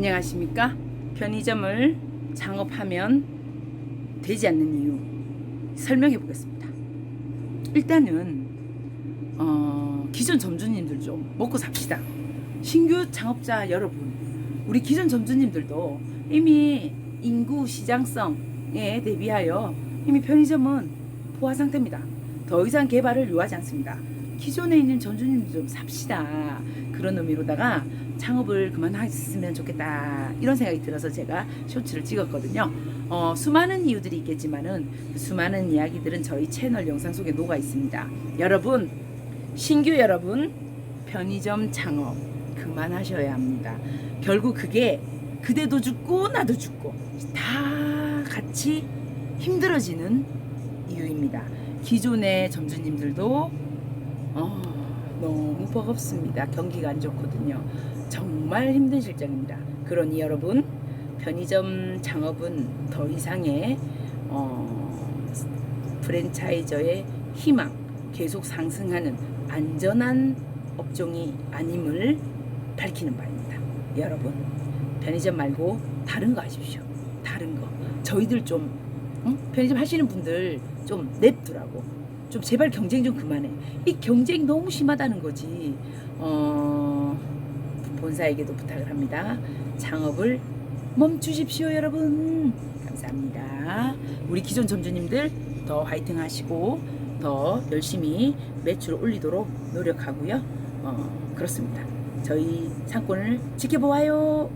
안녕하십니까? 편의점을 창업하면 되지 않는 이유 설명해 보겠습니다. 일단은 어, 기존 점주님들 좀 먹고 삽시다. 신규 창업자 여러분, 우리 기존 점주님들도 이미 인구 시장성에 대비하여 이미 편의점은 포화 상태입니다. 더 이상 개발을 요하지 않습니다. 기존에 있는 점주님들 좀 삽시다. 그런 의미로다가 창업을 그만했으면 좋겠다. 이런 생각이 들어서 제가 쇼츠를 찍었거든요. 어, 수많은 이유들이 있겠지만은 그 수많은 이야기들은 저희 채널 영상 속에 녹아 있습니다. 여러분, 신규 여러분, 편의점 창업 그만하셔야 합니다. 결국 그게 그대도 죽고 나도 죽고 다 같이 힘들어지는 이유입니다. 기존의 점주님들도 어, 너무 버겁습니다. 경기가 안 좋거든요. 정말 힘든 실정입니다. 그러니 여러분 편의점 창업은 더 이상의 어, 프랜차이저의 희망 계속 상승하는 안전한 업종이 아님을 밝히는 바입니다. 여러분 편의점 말고 다른 거 하십시오. 다른 거 저희들 좀 응? 편의점 하시는 분들 좀 냅두라고 좀 제발 경쟁 좀 그만해. 이 경쟁 너무 심하다는 거지. 어, 본사에게도 부탁을 합니다. 창업을 멈추십시오, 여러분. 감사합니다. 우리 기존 점주님들 더 화이팅 하시고 더 열심히 매출 올리도록 노력하고요. 어, 그렇습니다. 저희 상권을 지켜보아요.